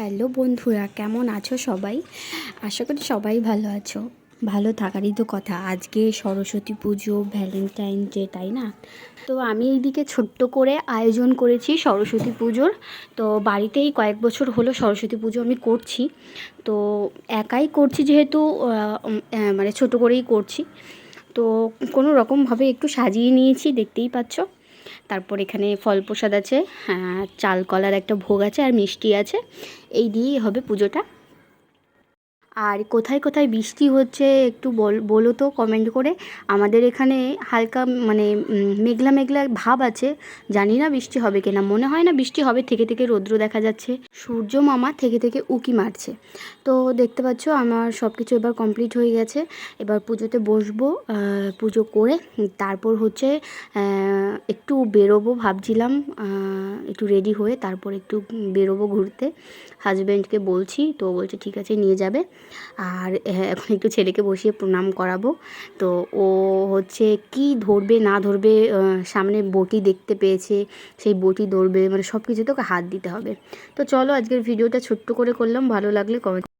Hello বন্ধুরা, কেমন আছো সবাই? আশা করি সবাই ভালো আছো। ভালো থাকারই তো কথা। আজকে সরস্বতী পুজো, ভ্যালেন্টাইন ডে, তাই না? তো আমি এইদিকে ছোট্ট করে আয়োজন করেছি সরস্বতী পুজোর। তো বাড়িতেই কয়েক বছর হলো সরস্বতী পুজো আমি করছি। তো একাই করছি যেহেতু মানে ছোট করেই করছি। তো কোনো রকমভাবে একটু সাজিয়ে নিয়েছি, দেখতেই পাচ্ছ। তারপর এখানে ফল প্রসাদ আছে হ্যাঁ, চাল কলার একটা ভোগ আছে আর মিষ্টি আছে। এই দিয়েই হবে পুজোটা। আর কোথায় কোথায় বৃষ্টি হচ্ছে একটু বল, বলো তো কমেন্ট করে। আমাদের এখানে হালকা মানে মেঘলা মেঘলা ভাব আছে। জানি না বৃষ্টি হবে কিনা। মনে হয় না বৃষ্টি হবে, থেকে থেকে রৌদ্র দেখা যাচ্ছে। সূর্য মামা থেকে থেকে উকি মারছে। তো দেখতে পাচ্ছ, আমার সব কিছু এবার কমপ্লিট হয়ে গেছে। এবার পুজোতে বসবো পুজো করে। তারপর হচ্ছে একটু বেরোবো ভাবছিলাম। একটু রেডি হয়ে তারপর একটু বেরোবো ঘুরতে। হাজব্যান্ডকে বলছি, তো বলছে, ঠিক আছে, নিয়ে যাবে। আর হ্যাঁ, এখন একটু ছেলেকে বসিয়ে প্রণাম করাবো। তো ও হচ্ছে কি ধরবে না ধরবে সামনে বটি দেখতে পেয়েছে সেই বটি ধরবে মানে সব কিছুতে ওকে হাত দিতে হবে। তো চলো আজকের ভিডিওটা ছোট্ট করে করলাম ভালো লাগলে কমেন্ট